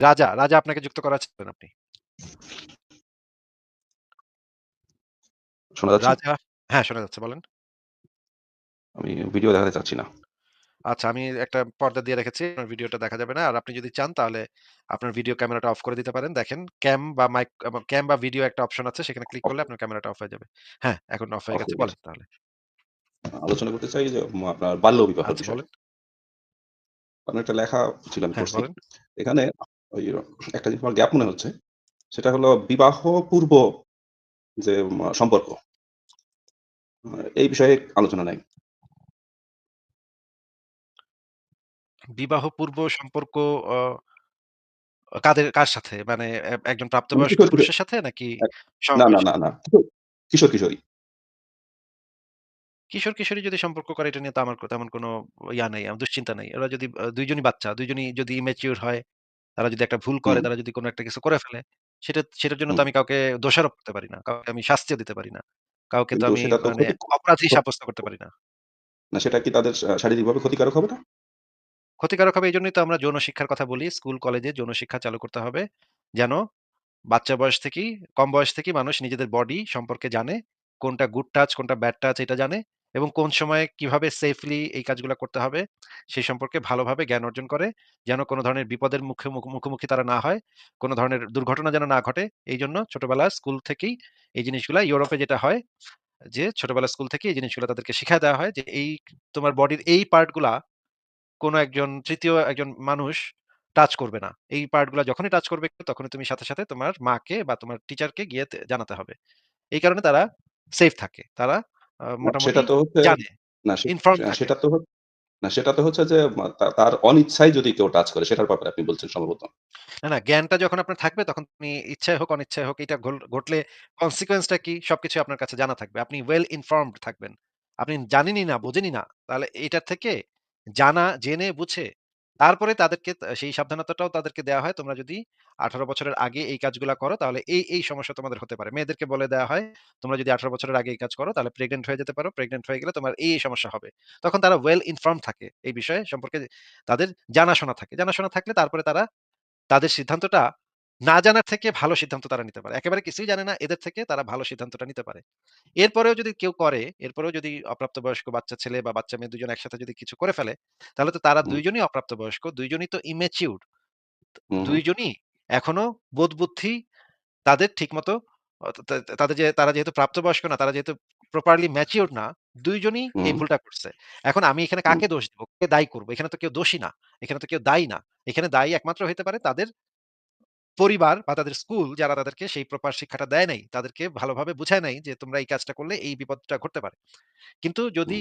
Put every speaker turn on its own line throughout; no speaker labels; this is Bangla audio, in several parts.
রাজা, রাজা আপনাকে যুক্ত করা চাচ্ছেন আপনি।
শোনা যাচ্ছে?
রাজা হ্যাঁ, শোনা যাচ্ছে বলেন।
আমি ভিডিও দেখাতে চাচ্ছি না।
আচ্ছা আমি একটা পর্দা দিয়ে রেখেছি। আপনার ভিডিওটা দেখা যাবে না। আর আপনি যদি চান তাহলে আপনার ভিডিও ক্যামেরাটা অফ করে দিতে পারেন। দেখেন ক্যাম বা মাইক ক্যাম বা ভিডিও একটা অপশন আছে সেখানে ক্লিক করলে আপনার ক্যামেরাটা অফ হয়ে যাবে। হ্যাঁ, এখন অফ হয়ে গেছে বলেন তাহলে।
আলোচনা করতে চাই যে আপনার বাল্য বিবাহের
আচ্ছা
বিষয়ে। একটা লেখা ছিল আমি
হ্যাঁ।
এখানে ওই একটা জিনিস আমার গ্যাপ মনে হচ্ছে। সেটা হলো বিবাহ পূর্ব যে সম্পর্ক। এই বিষয়ে আলোচনা নাই।
বিবাহ পূর্ব সম্পর্ক কাদের কার সাথে? মানে একজন প্রাপ্তবয়স্ক
কিশোর, কিশোর
পুরুষের সাথে নাকি
না, না, না, না। কিশোর, কিশোর, কিশোরী।
কিশোর-কিশোরী যদি সম্পর্ক করে এটা নিয়ে তো আমার তেমন কোনো ইয়া নেই দুশ্চিন্তা নেই ওরা যদি দুইজনই বাচ্চা, ২ জনই যদি immature হয়, তারা যদি একটা ভুল করে, তারা যদি কোনো একটা কিছু করে ফেলে, সেটা সেটার জন্য তো আমি কাউকে দোষারোপ করতে পারি না। কাউকে আমি শাস্তিও দিতে পারি না। কাউকে তো আমি মানে অপরাধী সাব্যস্ত করতে পারি না।
না সেটা কি তাদের শারীরিকভাবে ক্ষতিকারক হবে না?
ক্ষতিকারক হবে এজন্যই তো আমরা যৌন শিক্ষার কথা বলি। স্কুল, কলেজে যৌন শিক্ষা চালু করতে হবে। যেন বাচ্চা বয়স থেকেই, কম বয়স থেকেই মানুষ নিজেদের বডি সম্পর্কে জানে। কোনটা গুড টাচ, কোনটা ব্যাড টাচ এটা জানে এবং কোন সময়ে কীভাবে সেফলি এই কাজগুলো করতে হবে, সেই সম্পর্কে ভালোভাবে জ্ঞান অর্জন করে। যেন কোনো ধরনের বিপদের মুখে মুখ মুখোমুখি তারা না হয়। কোনো ধরনের দুর্ঘটনা যেন না ঘটে। এই জন্য ছোটবেলা স্কুল থেকেই এই জিনিসগুলা ইউরোপে যেটা হয় যে ছোটবেলা স্কুল থেকেই এই জিনিসগুলো তাদেরকে শিখায় দেওয়া হয় যে এই তোমার বডির এই পার্টগুলা কোন একজন তৃতীয় একজন মানুষ টাচ করবে না। এই পার্টগুলা যখনই টাচ করবে তখনই তুমি সাথে, সাথে তোমার মাকে বা তোমার টিচারকে গিয়ে জানাতে হবে। এই কারণে তারা সেফ থাকে। তারা আ
না সেটা
মোটামুটি
তো হচ্ছে না
ইনফর্মড
সেটা তো না সেটা তো হচ্ছে যে তার অনিচ্ছায় যদি কেউ টাচ করে সেটার ব্যাপারে আপনি বলছেন সম্ভবত।
না, না জ্ঞানটা যখন আপনার থাকবে তখন ইচ্ছায় হোক অনিচ্ছায় হোক এটা ঘটলে কি সবকিছু আপনার কাছে জানা থাকবে। আপনি well informed থাকবেন। আপনি জানেনই না, বোঝেনই না। তাহলে এটার থেকে জানা, জেনে, বুঝে তারপরে তাদেরকে সেই সাবধানতাটাও তাদেরকে দেওয়া হয়। তোমরা যদি ১৮ বছরের আগে এই কাজগুলো করো তাহলে এই, এই সমস্যা তোমাদের হতে পারে। মেয়েদেরকে বলে দেওয়া হয়, তোমরা যদি ১৮ বছরের আগে এই কাজ করো তাহলে প্রেগনেন্ট হয়ে যেতে পারো। প্রেগনেন্ট হয়ে গেলে তোমার এই সমস্যা হবে। তখন তারা ওয়েল ইনফর্ম থাকে এই বিষয়ে সম্পর্কে তাদের জানাশোনা থাকে। জানাশোনা থাকলে তারপরে তারা তাদের সিদ্ধান্তটা না জানার থেকে ভালো সিদ্ধান্ত তারা নিতে পারে। একেবারে কিছুই জানে না এদের থেকে তারা ভালো সিদ্ধান্তটা নিতে পারে। এরপরেও যদি কেউ করে, এরপরেও যদি অপ্রাপ্তবয়স্ক বাচ্চা ছেলে বা বাচ্চা মেয়ে ২ জন একসাথে যদি কিছু করে ফেলে, তাহলে তো তারা
হুম,
২ জনই অপ্রাপ্তবয়স্ক, ২ জনই তো immature
হুম,
২
হুম,
জনই এখনও বোধ-বুদ্ধি তাদের ঠিকমতো তাদের যে তারা যেহেতু প্রাপ্তবয়স্ক না, তারা যেহেতু প্রপারলি ম্যাচিউরড না, ২ জনই এই ভুলটা করছে। এখন আমি এখানে কাকে দোষ দিব? কে দায়ী করব এখানে তো কেউ দোষী না। এখানে তো কেউ দায়ী না। এখানে দায়ী একমাত্র হইতে পারে তাদের পরিবার বা তাদের স্কুল যারা তাদেরকে সেই প্রপার শিক্ষাটা দেয় নাই, তাদেরকে ভালোভাবে বুঝায় নাই যে তোমরা এই কাজটা করলে এই বিপদটা ঘটতে পারে। কিন্তু যদি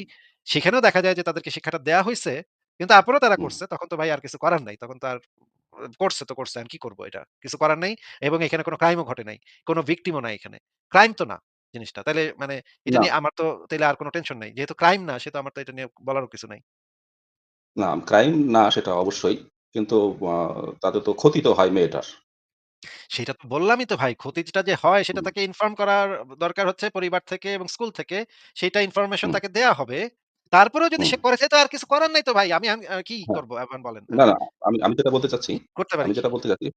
সেখানেও দেখা যায় যে তাদেরকে শিক্ষাটা দেয়া হইছে, কিন্তু তারপরেও তারা করছে, তখন তো ভাই আর কিছু করার নাই। তখন তো আর করছে তো করছে। আমি কি করব এটা? কিছু করার নাই এবং এখানে কোনো ক্রাইম ও ঘটে নাই। কোন ভিকটিম ও নাই এখানে। ক্রাইম তো না জিনিসটা। তাইলে মানে এটা নিয়ে আমার তো তাহলে আর কোনো টেনশন নাই। যেহেতু ক্রাইম না সেহেতু আমার তো এটা নিয়ে বলারও কিছু নাই।
না ক্রাইম না সেটা অবশ্যই। কিন্তু তাতে তো ক্ষতি তো হয় মেয়েটার।
সেটা তো বললামই তো ভাই। ক্ষতিটা যে হয় সেটা তাকে ইনফর্ম করার দরকার হচ্ছে পরিবার থেকে এবং স্কুল থেকে। সেইটা ইনফরমেশন
হুম,
তাকে দেয়া হবে। তারপরেও যদি
হুম।
সে করে সে তো আর কিছু করার নাই তো ভাই। আমি আমি আ কি
হ্যাঁ,
করব এখন বলেন
না? না আমি আমি যেটা বলতে চাচ্ছি
করতে পারি
আমি
কি?
যেটা বলতে চাচ্ছি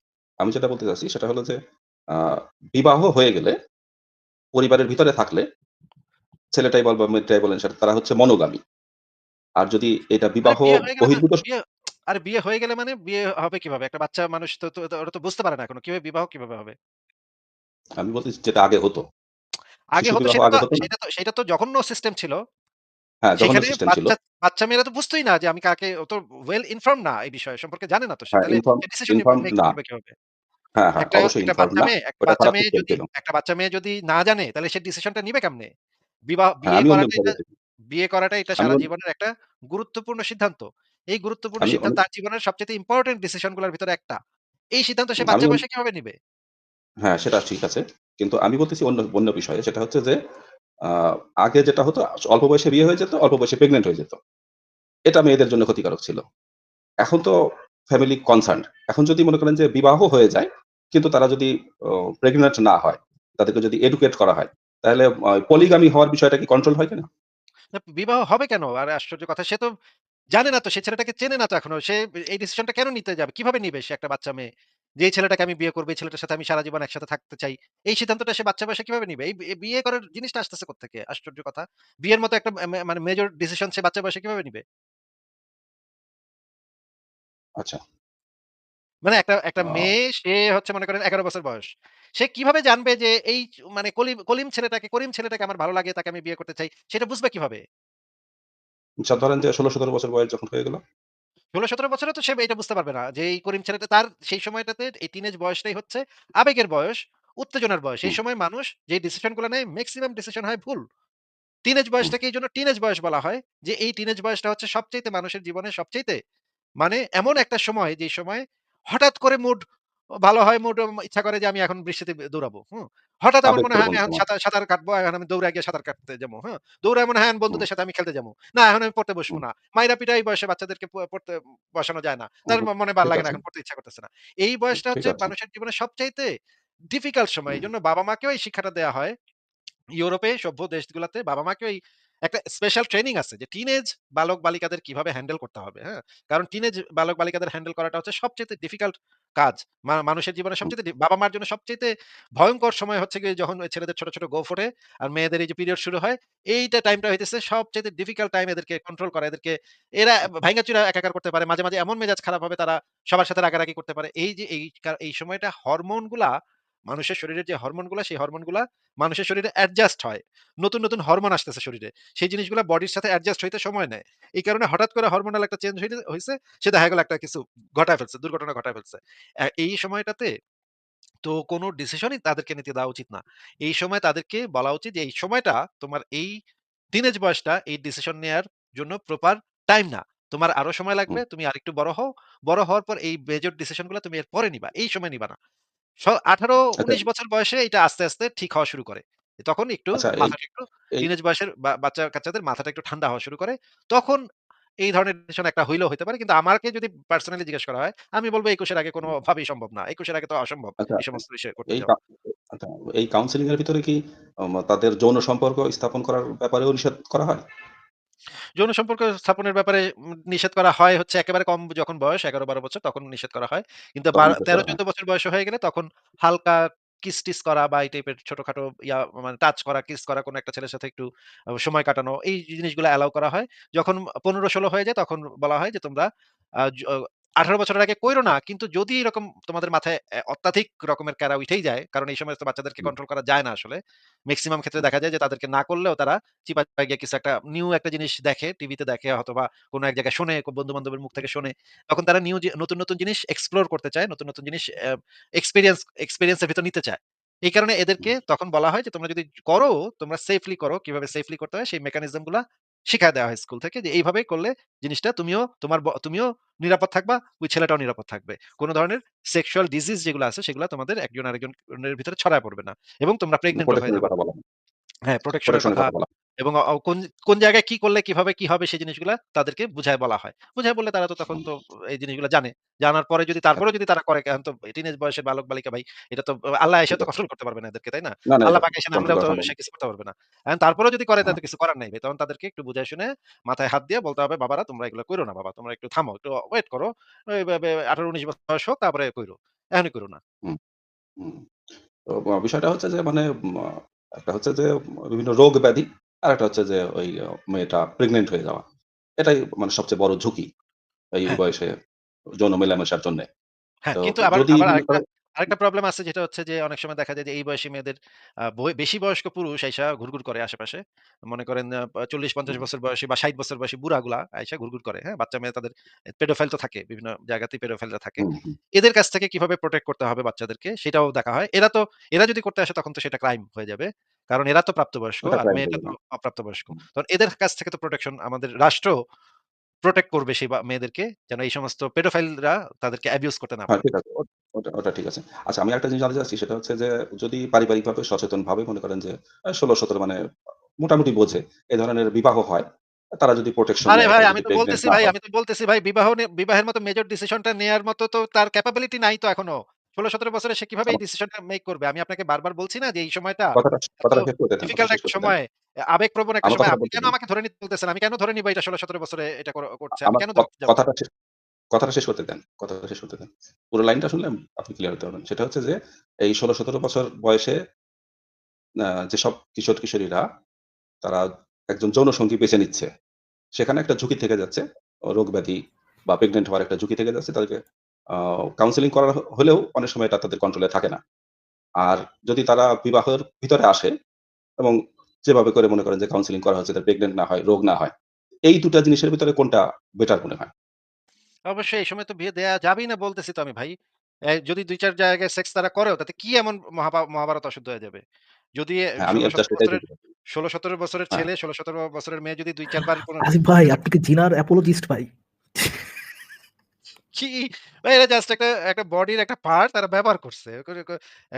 আমি যেটা বলতে চাচ্ছি সেটা হলো যে আ বিবাহ হয়ে গেলে পরিবারের ভিতরে থাকলে ছেলেটাই বল বা মেয়েটাই বলেন সেটা তারা হচ্ছে মনোগামী। আর যদি এটা
আরে
বিবাহ
বিয়ে হয়ে গেলে না
বহির্ভূত
বিয়ে আরে বিয়ে হয়ে গেলে মানে বিয়ে হবে কীভাবে? একটা বাচ্চা মানুষ তো ওরা তো বুঝতে পারে না এখনও। কীভাবে বিবাহ কীভাবে হবে?
আমি বলতেছি যেটা আগে হতো।
আগে
শিশু
হতো
বিবাহ
সেটা তো
আগে হতো না?
সেটা তো সেটা তো জঘন্য সিস্টেম ছিল।
হ্যাঁ, জঘন্য
সেখানে
সিস্টেম ছিল।
বাচ্চা বাচ্চা মেয়েরা তো বুঝতই না যে আমি কাকে ও তো ওয়েল ইনফর্মড না এই বিষয়ে সম্পর্কে জানে না তো সে।
হ্যাঁ,
তাহলে
ইনফর্ম
সে ডিসিশন
ইনফর্ম
মেক
না।
করবে কীভাবে?
হ্যাঁ, হ্যাঁ,
একটা
অবশ্যই
একটা
ইনফর্ম
বাচ্চা
না।
মেয়ে একটা
ওটা
বাচ্চা
খারাপ
মেয়ে
সিস্টেম
যদি
ছিল।
একটা বাচ্চা মেয়ে যদি না জানে তাহলে সে ডিসিশনটা নিবে কেমনে? বিবাহ
হ্যাঁ,
বিয়ে
আমি অন্য
করাটা
বিষয়ে
এটা
বলতেছি।
বিয়ে করাটা এটা
আমি
সারা জীবনের একটা গুরুত্বপূর্ণ সিদ্ধান্ত। এই গুরুত্বপূর্ণ সিদ্ধান্ত তার জীবনের সবচাইতে ইম্পোর্টেন্ট ডিসিশনগুলোর ভিতরে একটা। এই সিদ্ধান্ত সে বাচ্চা বয়সে কীভাবে নিবে?
হ্যাঁ, সেটা ঠিক আছে। কিন্তু আমি বলতেছি অন্য অন্য বিষয়ে। সেটা হচ্ছে যে আগে যেটা হতো অল্প বয়সে বিয়ে হয়ে যেত, অল্প বয়সে প্রেগন্যান্ট হয়ে যেত। এটা মেয়েদের জন্য ক্ষতিকারক ছিল। এখন তো ফ্যামিলি কনসার্ন এখন যদি মনে করেন যে বিবাহ হয়ে যায়, কিন্তু তারা যদি প্রেগনেন্ট না হয়, তাদেরকে যদি এডুকেট করা হয়, তাহলে পলিগামি হওয়ার বিষয়টা কি কন্ট্রোল হয় কিনা?
বিবাহ হবে কেন? আর আশ্চর্য কথা। সে তো জানে না তো সে ছেলেটাকে চেনে না তো এখনও। সে এই ডিসিশনটা কেন নিতে যাবে? কীভাবে নিবে সে একটা বাচ্চা মেয়ে? যে এই ছেলেটাকে আমি বিয়ে করব, এই ছেলেটার সাথে আমি সারা জীবন একসাথে থাকতে চাই। এই সিদ্ধান্তটা সে বাচ্চা বয়সে কীভাবে নিবে? এই বি বিয়ে করার জিনিসটা আসতেছে কোত্থেকে? আশ্চর্য কথা। বিয়ের মতো একটা মে মানে মেজর ডিসিশন সে বাচ্চা বয়সে কীভাবে নিবে?
আচ্ছা।
মানে একটা একটা
আ
মেয়ে সে হচ্ছে মনে করেন ১১ বছর বয়স। সে কীভাবে জানবে যে এই মানে কলিম কলিম ছেলেটাকে করিম ছেলেটাকে আমার ভালো লাগে, তাকে আমি বিয়ে করতে চাই। সেটা বুঝবে কীভাবে?
আচ্ছা ধরেন যে ১৬-১৭ বছর বয়স যখন হয়ে গেল?
১৬-১৭ বছরে তো সে এটা বুঝতে পারবে না যে এই করিম ছেলেটা তার সেই সময়টাতে এই টিনেজ বয়সটাই হচ্ছে আবেগের বয়স, উত্তেজনার বয়স। এই সময় মানুষ যে ডিসিশনগুলো নেয় মেক্সিমাম ডিসিশন হয় ভুল। টিনেজ বয়সটাকে এইজন্য টিনেজ বয়স বলা হয় যে এই টিনেজ বয়সটা হচ্ছে সবচাইতে মানুষের জীবনে সবচাইতে মানে এমন একটা সময় যে সময় হঠাৎ করে মুড ভালো হয়, মুড ইচ্ছা করে যে আমি এখন বৃষ্টিতে দৌড়াবো। হুম? হঠাৎ আমার মনে হয় আমি এখন সাঁতার সাঁতার কাটবো, এখন আমি দৌড়ায় গিয়ে সাঁতার কাটতে যাব। হ্যাঁ? দৌড়ায় মনে হয় বন্ধুদের সাথে আমি খেলতে যাব। না এখন আমি পড়তে বসবো না। মাইরা পিটা এই বয়সে বাচ্চাদেরকে পড়তে বসানো যায় না। তার মনে ভালো লাগে না এখন পড়তে ইচ্ছা করতেছে না। এই বয়সটা হচ্ছে মানুষের জীবনে সবচাইতে ডিফিকাল্ট সময়।
এই
জন্য বাবা-মাকেও এই শিক্ষাটা দেওয়া হয় ইউরোপে সভ্য দেশগুলাতে বাবা-মাকেও এই একটা স্পেশাল ট্রেনিং আছে যে টিনেজ বালক-বালিকাদের কীভাবে হ্যান্ডেল করতে হবে, হ্যাঁ? কারণ টিনেজ বালক-বালিকাদের হ্যান্ডেল করাটা হচ্ছে সবচাইতে ডিফিকাল্ট কাজ। মানুষের জীবনে
হুম,
সবচাইতে ডি বাবা-মার জন্য সবচাইতে ভয়ংকর সময় হচ্ছে গিয়ে যখন ছেলেদের ছোট, ছোট গোঁফ ওঠে আর মেয়েদের এই যে পিরিয়ড শুরু হয়, এইটা টাইমটা হইতেছে সবচাইতে ডিফিকাল্ট টাইম এদেরকে কন্ট্রোল করা। এদেরকে এরা ভাইঙ্গা-চুরা একাকার করতে পারে। মাঝে, মাঝে এমন মেজাজ খারাপ হবে তারা সবার সাথে রাগারাগি করতে পারে। এই যে এই কা এই সময়টা হরমোনগুলা মানুষের শরীরের যে হরমোনগুলা সেই হরমোনগুলা মানুষের শরীরে অ্যাডজাস্ট হয়। নতুন, নতুন হরমোন আসতেছে শরীরে। সেই জিনিসগুলা বডির সাথে অ্যাডজাস্ট হইতে সময় নেয়। এই কারণে হঠাৎ করে হরমোনাল একটা চেঞ্জ হইছে, সে দেখা গেল একটা কিছু ঘটায় ফেলছে, দুর্ঘটনা ঘটায় ফেলছে। এই সময়টাতে তো কোনো ডিসিশনই তাদেরকে নিতে দেওয়া উচিত না। এই সময় তাদেরকে বলা উচিত যে, "এই সময়টা তোমার এই টিনেজ বয়সটা এই ডিসিশন নেয়ার জন্য প্রপার টাইম না। তোমার আরও সময় লাগবে। তুমি আরেকটু বড় হও। বড় হওয়ার পর এই মেজর ডিসিশনগুলা তুমি এর পরে নিবা। এই সময় নিবা না।" স
আচ্ছা,
১৮-১৯ বছর বয়সে এটা আস্তে, আস্তে ঠিক হওয়া শুরু করে। তখন একটু
আচ্ছা এই
মাথাটা একটু
এই
টিনেজ বয়সের বা বাচ্চা-কাচ্চাদের মাথাটা একটু ঠান্ডা হওয়া শুরু করে। তখন এই ধরনের ডিসিশন একটা হইলেও হইতে পারে। কিন্তু আমাকে যদি পার্সোনালি জিজ্ঞেস করা হয়, আমি বলব ২১ এর আগে কোনভাবেই সম্ভব না। ২১ এর আগে তো অসম্ভব
আচ্ছা
এই সমস্ত বিষয় করতে
এই কা আচ্ছা এই কাউন্সেলিং এর ভিতরে কি আম তাদের যৌন সম্পর্ক স্থাপন করার ব্যাপারেও নিষেধ করা হয়?
যৌন সম্পর্ক স্থাপনের ব্যাপারে নিষেধ করা হয় হচ্ছে একেবারে কম যখন বয়স ১১-১২ বছর তখন নিষেধ করা হয়। কিন্তু
তেরো।
১৩-১৪ বছর বয়স হয়ে গেলে তখন হালকা কিস-টিস করা বা এই টাইপের ছোটখাটো ইয়া মানে টাচ করা, কিস করা কোনো একটা ছেলের সাথে একটু সময় কাটানো এই জিনিসগুলো অ্যালাউ করা হয়। যখন ১৫-১৬ হয়ে যায় তখন বলা হয় যে তোমরা আ য ১৮ বছরের আগে কইরো না। কিন্তু যদি এরকম তোমাদের মাথায় অত্যাধিক রকমের ক্যারা উইঠেই যায়, কারণ এই সময় বাচ্চাদেরকে কন্ট্রোল করা যায় না আসলে। মেক্সিমাম ক্ষেত্রে দেখা যায় যে তাদেরকে না করলেও তারা চিপা, গিয়ে কিছু একটা নিউ একটা জিনিস দেখে, টিভিতে দেখে অথবা কোনো এক জায়গায় শোনে, বন্ধু-বান্ধবের মুখ থেকে শোনে। তখন তারা নিউ নতুন, নতুন জিনিস এক্সপ্লোর করতে চায়। নতুন, নতুন জিনিস এক্সপিরিয়েন্স এক্সপেরিয়েন্স এক্সপেরিয়েন্স এর ভিতর নিতে চায়। এই কারণে এদেরকে তখন বলা হয় যে, "তোমরা যদি করো, তোমরা সেফলি করো। কীভাবে সেফলি করতে হয় সেই মেকানিজমগুলা শিখায় দেওয়া হয় স্কুল থেকে যে, এইভাবে করলে জিনিসটা তুমিও তোমার তুমিও নিরাপদ থাকবা, ওই ছেলেটাও নিরাপদ থাকবে। কোন ধরনের সেক্সুয়াল ডিজিজ যেগুলো আছে সেগুলো তোমাদের একজন আরেকজনের ভিতরে ছড়ায় পড়বে না। এবং তোমরা প্রেগনেন্ট হয়ে
প্রোটেকশন এর
যাবা
কথা
না।"
বলা হয়।
হ্যাঁ, প্রোটেকশন এর
প্রোটেকশন এর
কথা
হয়।
এবং অ কোন, কোন জায়গায় কি করলে কীভাবে কি হবে সেই জিনিসগুলা তাদেরকে বুঝায় বলা হয়। বুঝায় বললে তারা তো তখন তো এই জিনিসগুলা জানে। জানার পরে যদি
আচ্ছা
তারপরেও যদি তারা করে এখন তো টিনেজ বয়সের বালক-বালিকা ভাই এটা তো আল্লাহ এসে তো কন্ট্রোল করতে পারবে না এদেরকে, তাই না?
না, না
আল্লাহ
এটা
পাক এসে
করা
তো
সম্ভব
সে
না।
কিছু করতে পারবে না। এখন তারপরেও যদি করে
হ্যাঁ,
তাহলে তো কিছু করার নাই ভাই। তখন তাদেরকে একটু বুঝায় শুনে মাথায় হাত দিয়ে বলতে হবে, "বাবারা তোমরা এগুলো কইরো না বাবা। তোমরা একটু থামো, একটু ওয়েট করো। এই বে বে ১৮-১৯ বছর বয়স হোক তারপরে কইরো। এখনই কইরো না।"
হুম, হুম। তো বিষয়টা হচ্ছে যে মানে মা একটা হচ্ছে যে বিভিন্ন রোগ ব্যাধি, আরেকটা হচ্ছে যে ওই মেয়েটা প্রেগনেন্ট হয়ে যাওয়া। এটাই মানে সবচেয়ে বড় ঝুঁকি এই
হ্যাঁ।
বয়সে যৌন মেলামেশার জন্যে।
হ্যাঁ, কিন্তু আবার আবার আরেকটা আরেকটা প্রবলেম আছে যেটা হচ্ছে যে অনেক সময় দেখা যায় যে এই বয়সী মেয়েদের বেশি বয়স্ক পুরুষ আইসা ঘুরঘুর করে আশেপাশে। মনে করেন আ ৪০-৫০ বছর বয়সী বা ৬০ বছর বয়সী বুড়াগুলা আইসা ঘুরঘুর করে। হ্যাঁ? বাচ্চা মেয়ে তাদের পেডোফাইল তো থাকে। বিভিন্ন জায়গাতেই পেডোফাইলরা থাকে।
হুম, হুম।
এদের কাছ থেকে কীভাবে প্রোটেক্ট করতে হবে বাচ্চাদেরকে সেটাও দেখা হয়। এরা তো এরা যদি করতে আসে তখন তো সেটা ক্রাইম হয়ে যাবে। কারণ এরা তো প্রাপ্তবয়স্ক
ওটা
আর
ক্রাইম
মেয়েটা
হয়ে
তো
যাবে।
অপ্রাপ্তবয়স্ক। তখন এদের কাছ থেকে তো প্রোটেকশন আমাদের রাষ্ট্র প্রটেক্ট করবে সেই মেয়েদেরকে যেন এই সমস্ত পেডোফাইলরা তাদেরকে অ্যাবিউজ করতে না
হ্যাঁ,
পারে।
ওটা ঠিক আছে। আচ্ছা আমি আরেকটা জিনিস জানতে চাচ্ছি সেটা হচ্ছে যে যদি পারিবারিকভাবে সচেতনভাবে মনে করেন যে আ ১৬-১৭ মানে মোটামুটি বোঝে এ ধরনের বিবাহ হয়, তারা যদি প্রোটেকশন
আরে ভাই আমি তো বলতেছি ভাই, আমি তো বলতেছি ভাই বিবাহ বিবাহের মতো মেজর ডিসিশনটা নেয়ার মতো তো তার ক্যাপাবিলিটি নাই তো এখনও। ১৬-১৭ বছরে সে কীভাবে এই ডিসিশনটা মেক করবে? আমি আপনাকে বারবার বলছি না যে এই সময়টা ডিফিকাল্ট একটা সময়, আবেগপ্রবণ একটা সময়। আপনি কেন আমাকে ধরে নিতে বলতেছেন? আমি কেন ধরে নিব এটা ১৬-১৭ বছরে এটা করছে? আমি কেন?
কথাটা শেষ কথাটা শেষ করতে দেন, কথাটা শেষ করতে দেন। পুরো লাইনটা শুনলে আপনি ক্লিয়ার হতে পারবেন। সেটা হচ্ছে যে এই ১৬-১৭ বছর বয়সে যেসব কিশোর-কিশোরীরা তারা একজন যৌনসঙ্গী বেছে নিচ্ছে। সেখানে একটা ঝুঁকি থেকে যাচ্ছে। রোগ-ব্যাধি বা প্রেগন্যান্ট হওয়ার একটা ঝুঁকি থেকে যাচ্ছে। তাদেরকে কাউন্সেলিং করা হলেও অনেক সময় এটা তাদের কন্ট্রোলে থাকে না। আর যদি তারা বিবাহের ভিতরে আসে এবং যেভাবে করে মনে করেন যে কাউন্সেলিং করা হচ্ছে তারা প্রেগন্যান্ট না হয়, রোগ না হয়। এই ২ টা জিনিসের ভিতরে কোনটা বেটার মনে হয়?
অবশ্যই এই সময় তো বিয়ে দেয়া যাবেই না বলতেছি তো আমি ভাই। যদি ২-৪ জায়গায় সেক্স তারা করেও তাতে কি এমন মহাভা মহাভারত অশুদ্ধ হয়ে যাবে? যদি
হ্যাঁ, আমি জাস্ট
১৬-১৭ বছরের
বলতে চাচ্ছি।
১৬-১৭ বছরের
হ্যাঁ।
ছেলে, ১৬-১৭ বছরের মেয়ে যদি দুই চারবার কোন
ভাই আপনি কি জিনার অ্যাপোলজিস্ট ভাই?
কি? ভাই এটা জাস্ট একটা, একটা বডির একটা পার্ট তারা ব্যবহার করছে। করে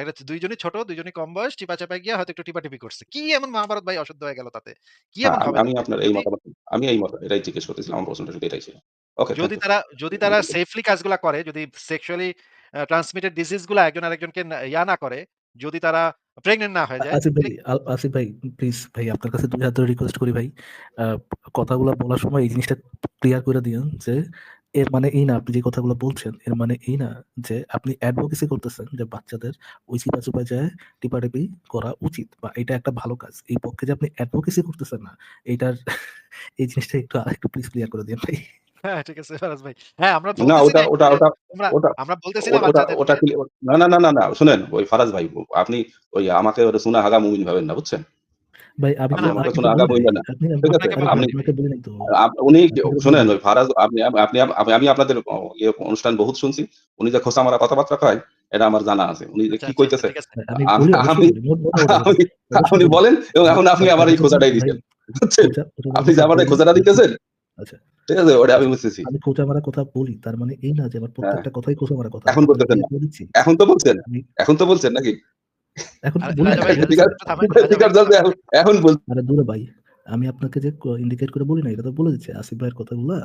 একটা ২ জনই ছোট, ২ জনই কম বয়স। চিপা-চাপায় গিয়া হয়তো একটু টিপাটিপি করছে। কি এমন মহাভারত ভাই অশুদ্ধ হয়ে গেল তাতে? কি
হ্যাঁ,
এমন
আমি? আপনার এই মতামত আমি এই মত এটাই জিজ্ঞেস করতেছিলাম। আমার প্রশ্নটা শুধু এটাই ছিল। ওকে
যদি তারা যদি তারা সেফলি কাজগুলা করে, যদি সেক্সুয়ালি ট্রান্সমিটেড ডিজিজগুলা একজন আরেকজনকে ইয়া না করে, যদি তারা প্রেগন্যান্ট না হয়ে যায়
আসিফ ভাই, আসিফ ভাই প্লিজ ভাই আপনার কাছে ২ হাত রিকোয়েস্ট করি ভাই। কথাগুলা বলার সময় এই জিনিসটা ক্লিয়ার করে দিয়েন যে এর মানে এই না আপনি যে কথাগুলো বলছেন, এর মানে এই না যে আপনি অ্যাডভোকেসি করতেছেন যে বাচ্চাদের ওই চিপা-চুপায় যায় টিপাটিপি করা উচিত বা এটা একটা ভালো কাজ। এই পক্ষে যে আপনি অ্যাডভোকেসি করতেছেন না, এইটার এই জিনিসটা একটু আরেকটু প্লিজ ক্লিয়ার করে দিয়েন ভাই।
হ্যাঁ, ঠিক আছে ফারাজ ভাই। হ্যাঁ, আমরা
না ওটা
না
ওটা
যে
ওটা ওটা
আমরা বলতেছি না
ওটা না, না, না, না, না শুনেন ওই ফারাজ ভাই আপনি ওই আমাকে ওটা সুনা হাগা মুমিন ভাবেন না বুঝছেন?
ভাই আমি
না,
তো
না,
আপনি উনি শুনেন ফারাজ আমি আপনাদের ইয়ে অনুষ্ঠান বহুত শুনছি। উনি যে খোঁচা মারা কথাবার্তা কয় এটা আমার জানা আছে। উনি যে
আচ্ছা,
কি
আচ্ছা, আচ্ছা
কইতেছে
ঠিক আছে।
ভাই আমি
আ
বলি অবশ্যই
আমি
বলি। মোট মোটা কথা বলি।
আমি
অবশ্যই
আপনি বলেন এবং এখন আপনি
ভাই
আবার
আমি
এই
ভাই
দিচ্ছেন। আপনি যে আমার এই
বলি
দিতেছেন
আচ্ছা,
ঠিক আছে? ওটা আমি
আচ্ছা।
বুঝতেছি।
আমি খোঁচা মারার কথা বলি। তার মানে এই না যে আমার
হ্যাঁ।
প্রত্যেকটা কথাই খোঁচা মারা কথা।
এখন
আমি
বলতেছেন
ক্লিয়ার
না।
করে দিচ্ছি।
এখন তো বলছেন। এখন তো বলছেন নাকি?
এখন আরে দূরে ভাই। আমি আপনাকে যে ইন্ডিকেট করে বলি নাই এটা তো বলে দিচ্ছি। আসিফ ভাইয়ের কথাগুলা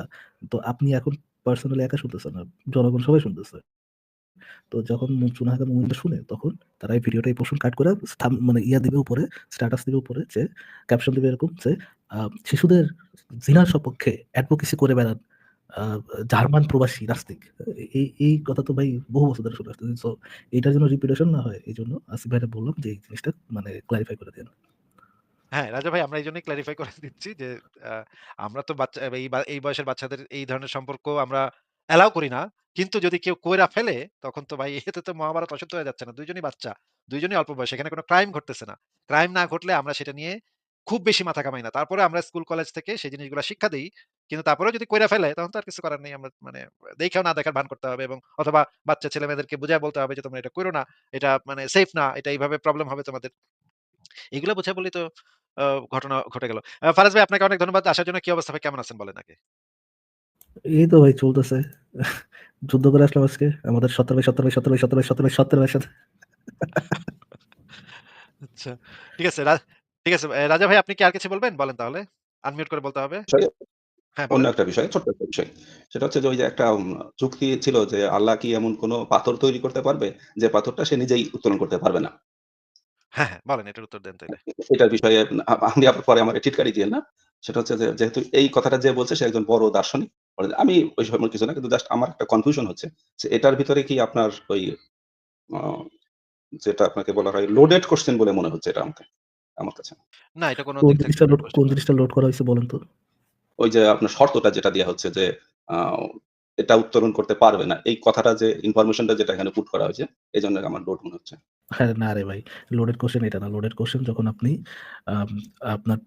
তো আপনি এখন পার্সোনালি একা শুনতেছেন না। জনগণ সবাই শুনতেছে। তো যখন সুনা হাগা শুনে তখন তারা এই ভিডিওটা এই পোরশন কাট করে মানে ইয়া দিবে উপরে স্ট্যাটাস দিবে উপরে যে ক্যাপশন দিবে এরকম যে শিশুদের জিনার সপক্ষে অ্যাডভোকেসি করে বেড়ান জার্মান প্রবাসী নাস্তিক। এই এই কথা তো ভাই বহু বছর ধরে শুনে আসতেছি। সো এটার জন্য রিপিটেশন না হয় এজন্য আসিফ ভাইরে বললাম যে এই জিনিসটা মানে ক্লারিফাই করে দেন।
হ্যাঁ, রাজা ভাই আমরা এইজন্যই ক্লারিফাই করে দিচ্ছি যে আমরা তো বাচ্চা এই এই বয়সের বাচ্চাদের এই ধরনের সম্পর্ক আমরা অ্যালাও করি না। কিন্তু যদি কেউ কইরা ফেলে তখন তো ভাই এতে তো মহাভারত অশুদ্ধ হয়ে যাচ্ছে না। ২ জনই বাচ্চা। ২ জনই অল্প বয়সী। এখানে কোনো ক্রাইম ঘটতেছে না। ক্রাইম না ঘটলে আমরা সেটা নিয়ে খুব বেশি মাথা কামাই না। তারপরে আমরা স্কুল কলেজ থেকে সেই জিনিসগুলা শিক্ষা দেই। কিন্তু তারপরেও যদি কইরা ফেলে তখন তো আর কিছু করার নেই। আমরা মানে দেইখাও না দেখার ভান করতে হবে এবং অথবা বাচ্চা ছেলে-মেয়েদেরকে বুঝায় বলতে হবে যে তোমরা এটা কইরো না। এটা মানে সেফ না। এটা এইভাবে প্রবলেম হবে তোমাদের। এগুলা বুঝায় বললেই তো ঘটনা ঘটে গেল। ফারাজ ভাই আপনাকে অনেক ধন্যবাদ। আসার জন্য কি অবস্থা ভাই কেমন আছেন বলেন আগে?
এই তো ভাই চলতেছে। যুদ্ধ করে আসলাম আজকে। আমাদের ৭০ ভাই, ৭০ ভাই, ৭০ ভাই, ৭০ ভাই, ৭০ ভাই, ৭০ ভাইয়ের সাথে।
আচ্ছা। ঠিক আছে ঠিক আছে। রাজা ভাই আপনি কি আর কিছু বলবেন? বলেন তাহলে। আনমিউট করে বলতে হবে। হ্যাঁ,
অন্য
বলেন।
একটা বিষয়, ছোট্ট একটা বিষয়। সেটা হচ্ছে যে ওই যে একটা উম যুক্তি ছিল যে আল্লাহ কি এমন কোন পাথর তৈরি করতে পারবে যে পাথরটা সে নিজেই উত্তোলন করতে পারবে না?
হ্যাঁ, হ্যাঁ, বলেন এটার উত্তর দেন তাইলে।
এটার বিষয়ে আ আপনি আবার পরে আমাকে টিটকারি দিয়েন না। সেটা হচ্ছে যে যেহেতু এই কথাটা যে বলছে সে একজন বড় দার্শনিক। আমি ওই সময় কিছু না কিন্তু জাস্ট আমার একটা কনফিউশন হচ্ছে যে এটার ভিতরে কি আপনার ওই আ যেটা আপনাকে বলা হয় লোডেড কোয়েশ্চেন বলে মনে হচ্ছে এটা আমাকে আমার কাছে।
না, এটা কোন
কোন
দিক থেকে
জিনিসটা
লোড
কোন
না।
জিনিসটা লোড করা হইছে বলেন তো?
ওই যে আপনার শর্তটা যেটা দেওয়া হচ্ছে যে এটা উত্তোলন করতে পারবে না। এই কথাটা যে ইনফরমেশনটা যেটা এখানে পুট করা হয়েছে এই জন্য আমার লোড মনে হচ্ছে।
হ্যাঁ, না রে ভাই। লোডেড কোয়েশ্চেন এটা না। লোডেড কোয়েশ্চেন যখন আপনি আপনার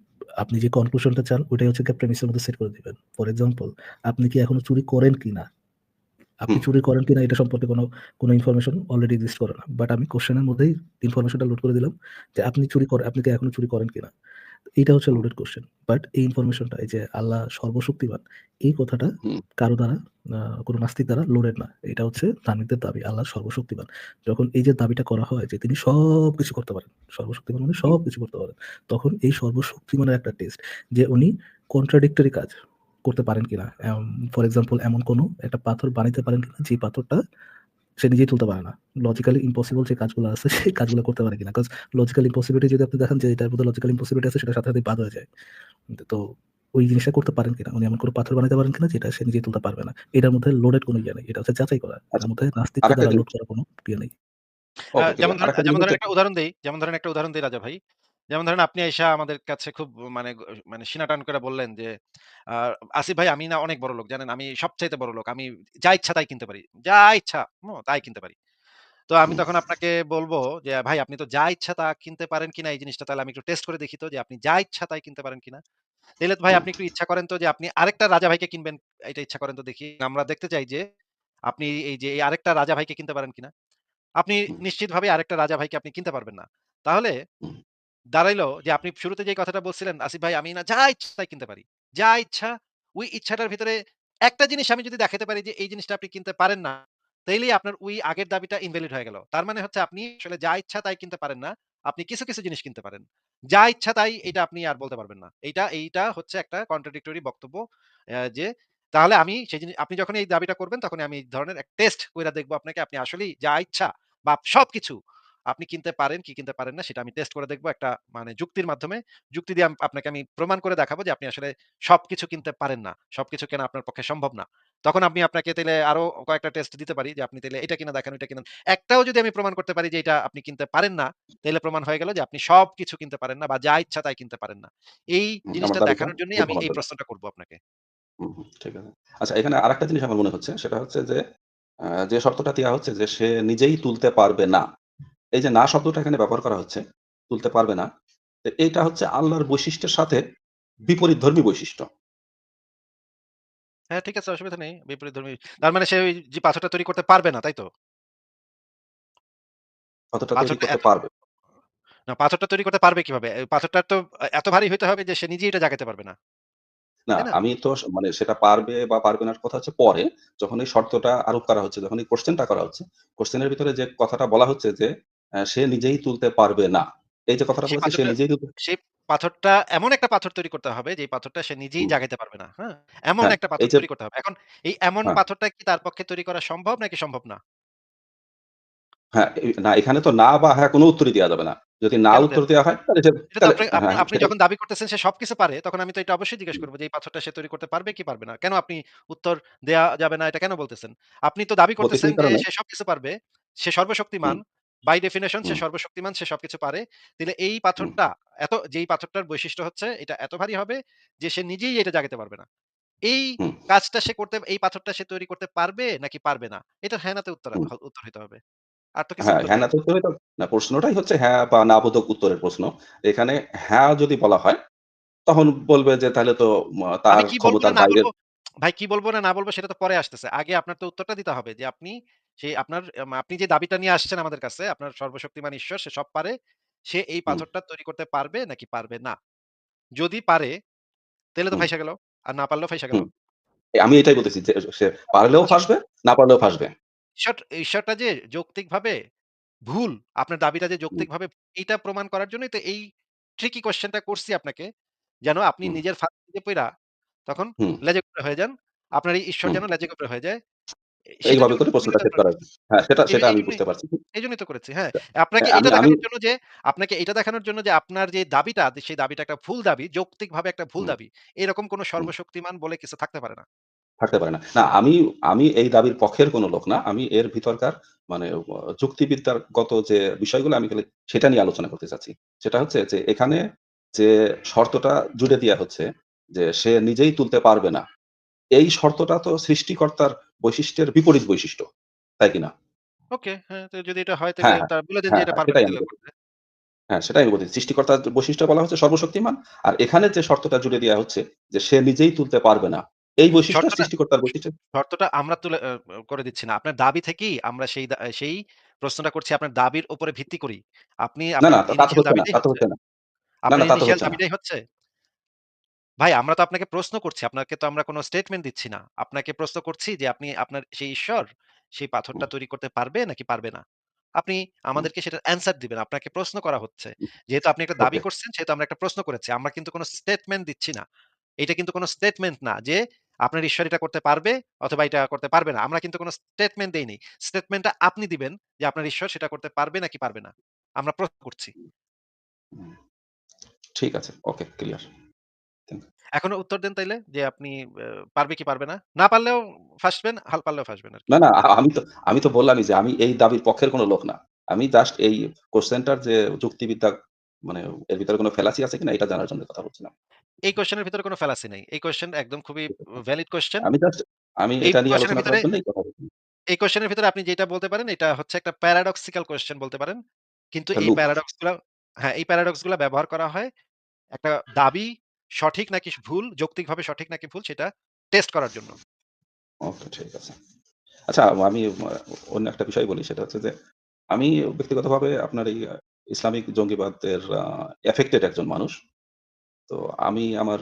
আপনি যে কনক্লুশনটা চান ওটাই হচ্ছে গিয়ে প্রেমিস মধ্যে সেট করে দিবেন। ফর এক্সাম্পল আপনি কি এখনও চুরি করেন কিনা? আপনি চুরি করেন কিনা এটা সম্পর্কে কোন, কোন ইনফরমেশন অলরেডি এক্সিস্ট করে না। বাট আমি কোয়েশ্চেন এর মধ্যেই ইনফরমেশনটা লোড করে দিলাম যে আপনি চুরি করেন আপনি কি এখনও চুরি করেন কিনা? এইটা হচ্ছে লোডেড কোয়েশ্চেন। বাট এই ইনফরমেশনটা এই যে আল্লাহ সর্বশক্তিমান এই কথাটা। কারও দ্বারা কোন নাস্তিক দ্বারা লোডেড না। এটা হচ্ছে ধার্মিকদের দাবি। আল্লাহ সর্বশক্তিমান। যখন এই যে দাবিটা করা হয় যে তিনি সবকিছু করতে পারেন। সর্বশক্তিমান মানে
সব
কিছু করতে পারেন। তখন এই সর্বশক্তিমানের একটা টেস্ট যে উনি কন্ট্রাডিক্টরি কাজ করতে পারেন কিনা? ফর এক্সাম্পল এমন কোনো একটা পাথর বানাইতে পারেন কিনা যে পাথরটা সে নিজেই তুলতে পারে না। লজিক্যালি ইম্পসিবল যে কাজগুলো আছে সেই কাজগুলো করতে পারে কিনা? কজ লজিক্যাল ইম্পসিবিলিটি যদি আপনি দেখেন যে এটার মধ্যে লজিক্যাল ইম্পসিবিলিটি আছে সেটা সাথে, সাথেই বাদ হয়ে যায়। তো ওই জিনিসটা করতে পারেন কিনা? উনি এমন কোনো পাথর বানাতে পারেন কিনা যেটা সে নিজেই তুলতে পারবে না। এটার মধ্যে লোডেড কোনো ইয়ে নেই। এটা হচ্ছে যাচাই করা। এটার মধ্যে দ্বারা লোড করা কোনো ইয়ে নেই।
যেমন। ধরেন একটা উদাহরণ দেই যেমন ধরেন একটা উদাহরণ দেই রাজা ভাই। যেমন ধরেন আপনি আইসা আমাদের কাছে খুব মানে গ মানে সিনা টান করে বললেন যে, আ "আসিফ ভাই আমি না অনেক বড় লোক জানেন? আমি সবচাইতে বড় লোক। আমি যা ইচ্ছা তাই কিনতে পারি। যা ইচ্ছা হুম, তাই কিনতে পারি।" তো আমি তখন আপনাকে বলব যে, "ভাই আপনি তো যা ইচ্ছা তা কিনতে পারেন কিনা এই জিনিসটা তাহলে আমি একটু টেস্ট করে দেখি তো যে আপনি যা ইচ্ছা তাই কিনতে পারেন কিনা?" তাইলে তো ভাই
হুম,
আপনি একটু ইচ্ছা করেন তো যে আপনি আরেকটা রাজা ভাইকে কিনবেন। এটা ইচ্ছা করেন তো দেখি। আমরা দেখতে চাই যে আপনি এই যে এই আরেকটা রাজা ভাইকে কিনতে পারেন কিনা? আপনি নিশ্চিতভাবেই আরেকটা রাজা ভাইকে আপনি কিনতে পারবেন না। তাহলে দাঁড়াইলো যে আপনি শুরুতে যেই কথাটা বলছিলেন, "আসিফ ভাই আমি না যা ইচ্ছা তাই কিনতে পারি।" যা ইচ্ছা ওই ইচ্ছাটার ভিতরে একটা জিনিস আমি যদি দেখাতে পারি যে এই জিনিসটা আপনি কিনতে পারেন না, তাইলেই আপনার ওই আগের দাবিটা ইনভ্যালিড হয়ে গেল। তার মানে হচ্ছে আপনি আসলে যা ইচ্ছা তাই কিনতে পারেন না। আপনি কিছু, কিছু জিনিস কিনতে পারেন। যা ইচ্ছা তাই এটা আপনি আর বলতে পারবেন না। এইটা এইটা হচ্ছে একটা কন্ট্রাডিক্টরি বক্তব্য। যে তাহলে আমি সেই জিনি আপনি যখন এই দাবিটা করবেন তখন আমি এই ধরনের এক টেস্ট কইরা দেখব আপনাকে আপনি আসলেই যা ইচ্ছা বা সবকিছু আপনি কিনতে পারেন কি কিনতে পারেন না সেটা আমি টেস্ট করে দেখব একটা মানে যুক্তির মাধ্যমে। যুক্তি দিয়ে আপনাকে আমি প্রমাণ করে দেখাবো যে আপনি আসলে সবকিছু কিনতে পারেন না। সবকিছু কেনা আপনার পক্ষে সম্ভব না। তখন আমি আপনাকে তাইলে আরও কয়েকটা টেস্ট দিতে পারি যে আপনি তাইলে এটা কিনা দেখান, ওইটা কিনা একটাও যদি আমি প্রমাণ করতে পারি যে এটা আপনি কিনতে পারেন না, তাইলে প্রমাণ হয়ে গেল যে আপনি সবকিছু কিনতে পারেন না বা যা ইচ্ছা তাই কিনতে পারেন না। এই জিনিসটা দেখানোর জন্যই আমি এই প্রশ্নটা করব আপনাকে।
ঠিক আছে। আচ্ছা এখানে আরেকটা জিনিস আমার মনে হচ্ছে সেটা হচ্ছে যে, যে শর্তটা দেয়া হচ্ছে যে সে নিজেই তুলতে পারবে না। এই যে না শব্দটা এখানে ব্যবহার করা হচ্ছে, তুলতে পারবে না। তো এইটা হচ্ছে আল্লাহর বৈশিষ্ট্যের সাথে বিপরীতধর্মী বৈশিষ্ট্য।
হ্যাঁ, ঠিক আছে অসুবিধা নেই। বিপরীতধর্মী তার মানে সে ওই যে পাথরটা তৈরি করতে পারবে না, তাই তো?
কতটা তৈরি করতে পারবে।
না পাথরটা তৈরি করতে পারবে কীভাবে? পাথরটা তো এত ভারী হইতে হবে যে সে নিজেই এটা জাগাতে পারবে না।
না, আমি তো মানে সেটা পারবে বা পারবে নার কথা হচ্ছে পরে। যখন এই শর্তটা আরোপ করা হচ্ছে, যখন এই কোশ্চেনটা করা হচ্ছে, কোশ্চেনের ভিতরে যে কথাটা বলা হচ্ছে যে, সে নিজেই তুলতে পারবে না। এই যে কথাটা বলেছে সে নিজেই
সেই পাথরটা এমন একটা পাথর তৈরি করতে হবে যেই পাথরটা সে নিজেই জাগাইতে পারবে না। হ্যাঁ? এমন
হ্যাঁ,
একটা পাথর তৈরি করতে হবে। এখন এই এমন
হ্যাঁ,
পাথরটা কি তার পক্ষে তৈরি করা সম্ভব নাকি সম্ভব না?
হ্যাঁ, না এখানে তো না বা হ্যাঁ কোন উত্তরই দেয়া যাবে না। যদি না উত্তর
দেন?
দেয়া হয়
আপনি
হ্যাঁ।
যখন দাবি করতেছেন সে সবকিছু পারে, তখন আমি তো এটা অবশ্যই জিজ্ঞেস করব যে এই পাথরটা সে তৈরি করতে পারবে কি পারবে না? কেন আপনি উত্তর দেয়া যাবে না এটা কেন বলতেছেন? আপনি তো দাবি করতেছেন যে সে সবকিছু পারবে, সে সর্বশক্তিমান। বাই ডেফিনিশন সে সর্বশক্তিমান, সে সবকিছু পারে। তাইলে এই পাথরটা এত যেই পাথরটার বৈশিষ্ট্য হচ্ছে এটা এত ভারী হবে যে সে নিজেই এটা জাগাতে পারবে না। এই কাজটা সে করতে এই পাথরটা সে তৈরি করতে পারবে নাকি পারবে না? এটার হ্যানাতে উত্তর উত্তর হইতে হবে। আর তো কিছু
হ্যাঁ, হ্যাঁ, তো না প্রশ্নটাই হচ্ছে হ্যাঁ বা না বোধক উত্তরের প্রশ্ন। এখানে হ্যাঁ যদি বলা হয় তখন বলবে যে তাহলে তো তার ক্ষমতার বাইরে
ভাই কি বলব না না বলব সেটা তো পরে আসতেছে। আগে আপনার তো উত্তরটা দিতে হবে যে আপনি সেই আপনার আপনি যে দাবিটা নিয়ে আসছেন আমাদের কাছে, আপনার সর্বশক্তিমান ঈশ্বর সে সব পারে। সে এই পাথরটা তৈরি করতে পারবে নাকি পারবে না? যদি পারে তাইলে তো ফাইসা গেল। আর না পারলেও ফাইসা গেল।
আমি এটাই বলতেছি যে সে পারলেও ফাঁসবে, না পারলেও ফাঁসবে।
ঈশ্বর ঈশ্বরটা যে যৌক্তিকভাবে ভুল, আপনার দাবিটা যে
হুম,
যৌক্তিকভাবে এইটা প্রমাণ করার জন্যই তো এই ট্রিকি কোয়েশ্চেনটা করছি আপনাকে। যেন আপনি নিজের ফাঁদে পইড়া তখন লেজে হয়ে যান। আপনার এই ঈশ্বর যেন লেজে হয়ে যায়।
এইভাবে করে প্রশ্নটা সেট করা হ্যাঁ, সেটা সেটা আমি বুঝতে পারছি।
এইজন্যই তো করেছি। হ্যাঁ, আপনাকে
হ্যাঁ, আমি
এটা দেখানোর জন্য যে আপনাকে এটা দেখানোর জন্য যে আপনার যে দাবিটা, সেই দাবিটা একটা ভুল দাবি, যৌক্তিকভাবে একটা ভুল দাবি। এরকম কোন। সর্বশক্তিমান বলে কিছু থাকতে পারে না।
থাকতে পারে না। না আমি আমি এই দাবির পক্ষের কোন লোক না। আমি এর ভিতরকার মানে যুক্তিবিদ্যার গত যে বিষয়গুলো আমি সেটা নিয়ে আলোচনা করতে চাচ্ছি। সেটা হচ্ছে যে এখানে যে শর্তটা জুড়ে দেওয়া হচ্ছে যে সে নিজেই তুলতে পারবে না। এই শর্তটা তো সৃষ্টিকর্তার বৈশিষ্ট্যের বিপরীত বৈশিষ্ট্য। তাই কিনা?
ওকে, হ্যাঁ, তো যদি এটা হয় তাইলে
হ্যাঁ, হ্যাঁ।
তারা বলে দেন যে
হ্যাঁ,
এটা
হ্যাঁ,
পারবে
সেটাই আমি বলছি। হ্যাঁ, সেটাই আমি বলছি। সৃষ্টিকর্তার বৈশিষ্ট্য বলা হচ্ছে সর্বশক্তিমান। আর এখানে যে শর্তটা জুড়ে দেয়া হচ্ছে যে সে নিজেই তুলতে পারবে না। এই বৈশিষ্ট্য
শর্তটা
সৃষ্টিকর্তার বৈশিষ্ট্য
শর্তটা আমরা তুলে করে দিচ্ছি না। আপনার দাবি থেকেই আমরা সেই দা সেই প্রশ্নটা করছি আপনার দাবির উপরে ভিত্তি করি আপনি
না,
আপনার
না তা তা তো
ইনিশিয়াল
হচ্ছে না,
দাবিটাই
তা তো
হচ্ছে।
হচ্ছে না। না, না
আপনার
তা তো
ইনিশিয়াল
হচ্ছে না।
দাবিটাই হচ্ছে ভাই আমরা তো আপনাকে প্রশ্ন করছি। আপনাকে তো আমরা কোনো স্টেটমেন্ট দিচ্ছি না। আপনাকে প্রশ্ন করছি যে আপনি আপনার সেই ঈশ্বর সেই পাথরটা তৈরি করতে পারবে নাকি পারবে না? আপনি
হুম,
আমাদেরকে সেটার অ্যান্সার দিবেন। আপনাকে প্রশ্ন করা হচ্ছে। যেহেতু আপনি একটা দাবি
ওকে।
করছেন সেহেতু আমরা একটা প্রশ্ন করেছি। আমরা কিন্তু কোন স্টেটমেন্ট দিচ্ছি না। এটা কিন্তু কোন স্টেটমেন্ট না যে আপনার ঈশ্বর এটা করতে পারবে অথবা এটা করতে পারবে না। আমরা কিন্তু কোন স্টেটমেন্ট দেইনি। স্টেটমেন্টটা আপনি দিবেন যে আপনার ঈশ্বর সেটা করতে পারবে নাকি পারবে না। আমরা প্রশ্ন করছি।
হুম, ঠিক আছে। Okay clear.
এখন উত্তর দেন তাইলে যে আপনি পারবে কি পারবে না? না পারলেও ফাঁসবেন, হাল পারলেও ফাঁসবেন।
না, না আমি তো আমি তো বললামই যে আমি এই দাবির পক্ষের কোন লোক না। আমি জাস্ট এই কোয়েশ্চেনটার যে যুক্তিবিদ্যা মানে এর ভিতরে কোন ফ্যালাসি আছে কিনা এটা জানার জন্য কথা বলছিলাম।
এই কোয়েশ্চেন এর ভিতরে কোন ফ্যালাসি নাই। এই কোয়েশ্চেন একদম খুবই ভ্যালিড কোশ্চেন
আমি জাস্ট আমি এটা নিয়ে আলোচনা
ভিতরে
করার জন্যই কথা বলছি।
এই কোয়েশ্চেন এর ভিতরে আপনি যেটা বলতে পারেন এটা হচ্ছে একটা প্যারাডক্সিক্যাল কোশ্চেন বলতে পারেন। কিন্তু এই
লুপ।
প্যারাডক্সগুলা হ্যাঁ, এই প্যারাডক্সগুলা ব্যবহার করা হয় একটা দাবি সঠিক নাকি ভুল, যৌক্তিকভাবে সঠিক নাকি ভুল সেটা টেস্ট করার জন্য।
ওকে ঠিক আছে। আচ্ছা আমি অন্য একটা বিষয় বলি সেটা হচ্ছে যে আমি ব্যক্তিগতভাবে আপনার এই ইসলামিক জঙ্গিবাদের এফেক্টেড একজন মানুষ। তো আমি আমার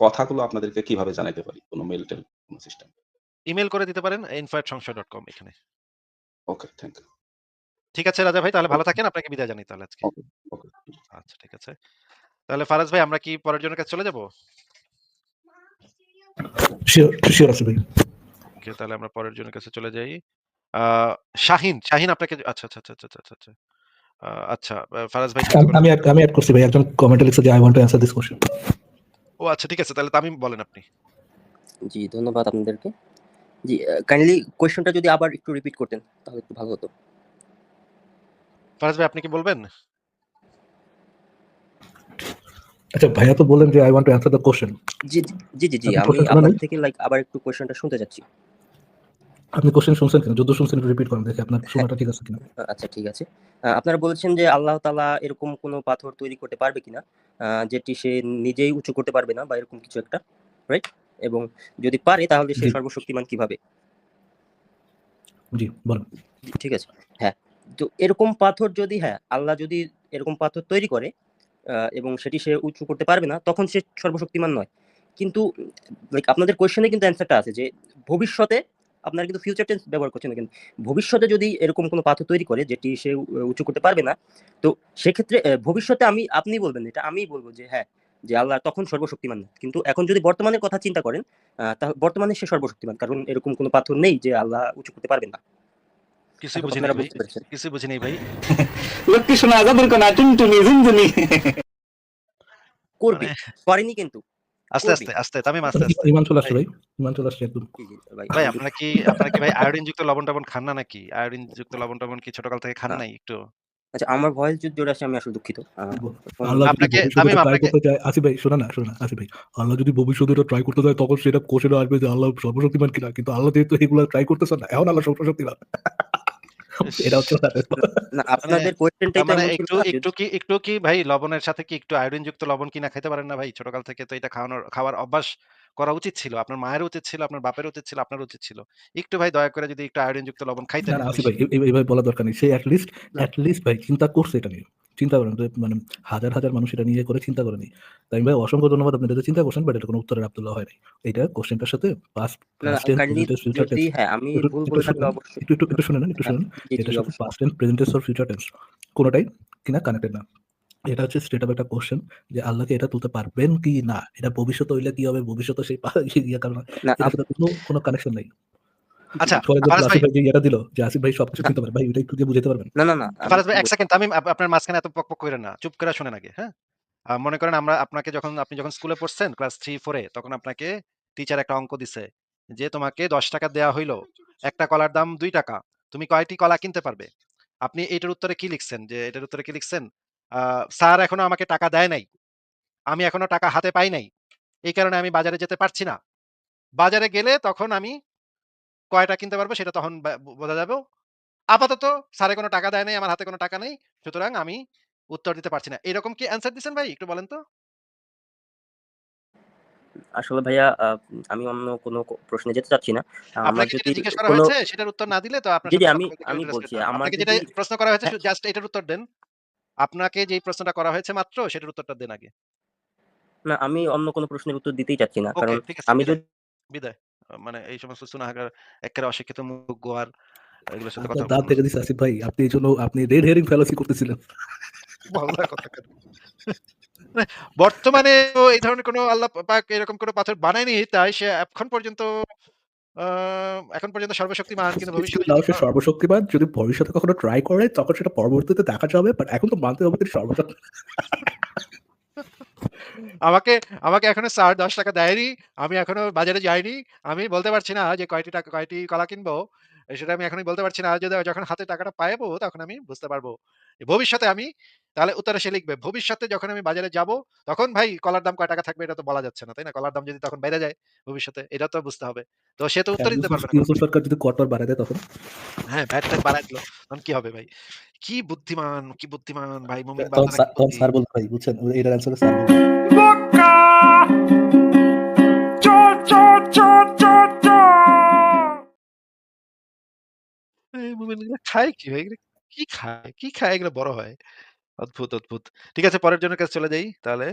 কথাগুলো আপনাদেরকে কীভাবে জানাইতে পারি? কোনো মেল টেল কোন সিস্টেম?
ইমেল করে দিতে পারেন info@সংশয়.com এখানে।
Okay, thank you.
ঠিক আছে রাজা ভাই তাহলে ভালো থাকেন। আপনাকে বিদায় জানাই তাহলে আজকে।
ওকে।
আচ্ছা ঠিক আছে। তাহলে ফারাজ ভাই আমরা কি পরের জনের কাছে চলে যাব?
শিওর, শিওর আসিফ ভাই।
ওকে তাহলে আমরা পরের জনের কাছে চলে যাই। শাহিন, শাহিন আপনাকে আচ্ছা, আচ্ছা, আচ্ছা, আচ্ছা, আচ্ছা, আচ্ছা। আচ্ছা ফারাজ ভাই
আমি আমি এড করছি ভাই। একজন কমেন্টে লিখছে যে, "I want to answer this question."
ও আচ্ছা ঠিক আছে তাহলে তামিম বলেন আপনি।
জি, ধন্যবাদ আপনাদেরকে। জি, কাইন্ডলি কোয়েশ্চেনটা যদি আবার একটু রিপিট করতেন তাহলে একটু ভালো হতো।
ফারাজ ভাই আপনি কি বলবেন?
আচ্ছা ভাইয়া তো বলেন যে, "I want to answer the question."
জি, জি, জি, জি, আমি
কোশ্চেন
আপনার থেকে লাইক আবার একটু কোয়েশ্চেনটা শুনতে চাচ্ছি।
আপনি কোশ্চেন শুনছেন কিনা? যদিও শুনছেন রিপিট করেন দেখি আপনার। শোনাটা ঠিক আছে কিনা?
আচ্ছা ঠিক আছে। আপনারা বলেছেন যে আল্লাহ তাআলা এরকম কোন পাথর তৈরি করতে পারবে কিনা যেটি সে নিজেই উঁচু করতে পারবে না বা এরকম কিছু একটা, রাইট? এবং যদি পারে তাহলে সে সর্বশক্তিমান কীভাবে?
জি, বলুন
ঠিক আছে। হ্যাঁ, তো এরকম পাথর যদি হ্যাঁ, আল্লাহ যদি এরকম পাথর তৈরি করে এবং সেটি সে উঁচু করতে পারবে না, তখন সে সর্বশক্তিমান নয়। কিন্তু লাইক আপনাদের কোয়েশ্চেন কিন্তু অ্যান্সারটা আছে যে ভবিষ্যতে আপনারা কিন্তু ফিউচার টেন্স ব্যবহার করছেন কিন্তু ভবিষ্যতে যদি এরকম কোন পাথর তৈরি করে যেটি সে উঁচু করতে পারবে না, তো সেক্ষেত্রে ভবিষ্যতে আমি আপনি বলবেন এটা আমিই বলব যে হ্যাঁ, যে আল্লাহ তখন সর্বশক্তিমান। কিন্তু এখন যদি বর্তমানের কথা চিন্তা করেন বর্তমানে সে সর্বশক্তিমান। কারণ এরকম কোনো পাথর নেই যে আল্লাহ উঁচু করতে পারবেন না।
কিছুই
এখন
বুঝি নাই ভাই।
বুঝতে পেরেছেন।
কিছুই বুঝি ভাই।
আজাদের কনা টুনটুনি ঝুনঝুনি।
করবে।
মানে
করেনি কিন্তু।
আস্তে, আস্তে, আস্তে তামিম আস্তে, আস্তে।
ইমান চলে আসছে
ভাই।
ইমান চলে আসছে একদম।
ভাই।
ভাই আপনারা কি আপনারা কি ভাই আয়োডিনযুক্ত লবণ-টবণ খান না নাকি? আয়োডিনযুক্ত লবণ-টবণ কি ছোটকাল থেকে খান নাই একটু?
আচ্ছা আমার ভয়েস যদি জোরে আসে আমি আসলে দুঃখিত।
আল্লাহ
আপনাকে তামিম আপনাকে
আসিফ ভাই শোনেন না, শোনেন না আসিফ ভাই। আল্লাহ যদি ভবিষ্যতে এটা ট্রাই করতে চায় তখন সেটা কোশ্চেন আসবে যে আল্লাহ সর্বশক্তিমান কিনা। কিন্তু আল্লাহ যেহেতু এগুলা ট্রাই করতেছে না, এখন আল্লাহ সর্বশক্তিমান। এটা চলে না।
না আপনাদের
কোশ্চেনটাই
তো
মানে একটু একটু কি একটু কি ভাই লবণের সাথে কি একটু আয়োডিনযুক্ত লবণ কিনা খেতে পারেন না ভাই? ছোটকাল থেকে তো এটা খাওয়ানোর খাওয়ার অভ্যাস করা উচিত ছিল। আপনার মায়ের উচিত ছিল, আপনার বাপের উচিত ছিল, আপনার উচিত ছিল। একটু ভাই দয়া করে যদি একটু আয়োডিনযুক্ত লবণ
খাইতে
খাইতেন
না
আসি
ভাই এইভাবে বলা বলার দরকার নেই। সে এট লিস্ট অ্যাট লিস্ট ভাই চিন্তা করছে এটা নিয়ে। চিন্তা করেন মানে হাজার, হাজার মানুষ এটা নিয়ে করে চিন্তা করেনি। তামিম ভাই অসংখ্য ধন্যবাদ আপনি এটা চিন্তা করছেন বাট এটার কোন উত্তরের আব্দুল্লাহ হয় নাই। এইটা কোশ্চেনটার সাথে পাস্ট ফিউচার টেন্স
আমি ভুল বলে থাকলে অবশ্যই
একটু একটু একটু শুনে নেন, একটু
হ্যাঁ,
শুনেন।
জি,
সাথে past tense, present tense or future tense কোনটাই কিনা কানেক্টেড না। এটা হচ্ছে স্ট্রেট আপ একটা কোশ্চেন যে আল্লাহকে এটা তুলতে পারবেন কি না? এটা ভবিষ্যতে হইলে কি হবে? ভবিষ্যতে সেই পা ইয়ে কারণ কোনো কোনো কানেকশন নাই।
আচ্ছা
ফর এক্সাম্পল
ফারাজ ভাই
আসিফ ভাই যে ইয়েটা দিল যে আসিফ ভাই সবকিছু চিনতে পারে। ভাই এটা একটু দিয়ে পারবেন?
না, না, না
ফারাজ ভাই
কি
১
বল
সেকেন্ড তামিম আপনার মাঝখানে এত পকপক কইরেন না। চুপ করে শোনেন আগে, হ্যাঁ? মনে করেন আমরা আপনাকে যখন আপনি যখন স্কুলে পড়ছেন ক্লাস 3-4 এ তখন আপনাকে টিচার একটা অঙ্ক দিছে। যে তোমাকে ৳১০ দেয়া হইল। একটা কলার দাম ৳২ তুমি কয়টি কলা কিনতে পারবে? আপনি এটার উত্তরে কি লিখছেন? যে এটার উত্তরে কি লিখছেন? স্যার এখনও আমাকে টাকা দেয় নাই। আমি এখনও টাকা হাতে পাই নাই। এই কারণে আমি বাজারে যেতে পারছি না। বাজারে গেলে তখন আমি কয়টা কিনতে পারব সেটা তখন বোঝা যাবে। আপাতত স্যারে কোনো টাকা দেয় নাই, আমার হাতে কোনো টাকা নেই। সুতরাং আমি উত্তর দিতে পারছি না। এরকম কি অ্যান্সার দিছেন ভাই? একটু বলেন তো?
আসলে ভাইয়া আমি অন্য কোনো প্রশ্নে যেতে চাচ্ছি না। আমার যদি
জিজ্ঞেস করা হয়েছে সেটার উত্তর না দিলে তো আপনার
জি
কথা
আমি আমি বলছি যদি
যেটা প্রশ্ন করা হয়েছে
হ্যাঁ,
জাস্ট এটার উত্তর দেন। আপনাকে যেই প্রশ্নটা করা হয়েছে মাত্র সেটার উত্তরটা দেন আগে।
না আমি অন্য কোনো প্রশ্নের উত্তর দিতেই চাচ্ছি না। কারণ আমি যদি
বিদায়। মানে এই সমস্ত সুনাহাগার এক্কেরে অশিক্ষিত মুখ গোয়ার এগুলোর সাথে কথা
দাঁত ভেঙে দিছে আসিফ ভাই। আপনি এজন্য আপনি রেড হেরিং ফ্যালাসি করতেছিলেন।
বাংলা কথাকার। মানে বর্তমানে এই ধরনের কোনো আল্লাহ পাক এরকম কোনো পাথর বানায়নি তাই সে এখন পর্যন্ত এখন পর্যন্ত সর্বশক্তিমান কিন্তু ভবিষ্যতে
সর্বশক্তিমান যদি ভবিষ্যতে কখনো ট্রাই করে তখন সেটা পরবর্তীতে দেখা যাবে। বাট এখন তো মানতে হবে তিনি সর্বশক্তি
আমাকে আমাকে এখনও স্যার ৳১০ দেয়নি। আমি এখনও বাজারে যাইনি। আমি বলতে পারছি না যে কয়টি টাকা কয়টি কলা কিনবো। সেটা আমি এখনই বলতে পারছি না। যদি যখন হাতে টাকাটা পাইবো তখন আমি বুঝতে পারব। ভবিষ্যতে আমি তাহলে উত্তরে সে লিখবে, ভবিষ্যতে যখন আমি বাজারে যাব তখন ভাই কলার দাম কয় টাকা থাকবে এটা তো বলা যাচ্ছে না। তাই না? কলার দাম যদি তখন বেড়ে যায় ভবিষ্যতে এটা তো বুঝতে হবে। তো সে তো উত্তর দিতে পারবে না
সরকার যদি কর-টর বাড়ায় দেয় তখন?
হ্যাঁ, ট্যাট বাড়ায় দিল। তখন কি হবে ভাই? কি বুদ্ধিমান, কি বুদ্ধিমান ভাই মুমিন
স্যার বলবে ভাই বুঝছেন? এটার অ্যান্সারে স্যার বলবে।
খায় কি ভাই? কি খায়? কি খায় এগুলো বড় হয়? অদ্ভুত, অদ্ভুত। ঠিক আছে পরের জন্য কাছে চলে যাই তাহলে।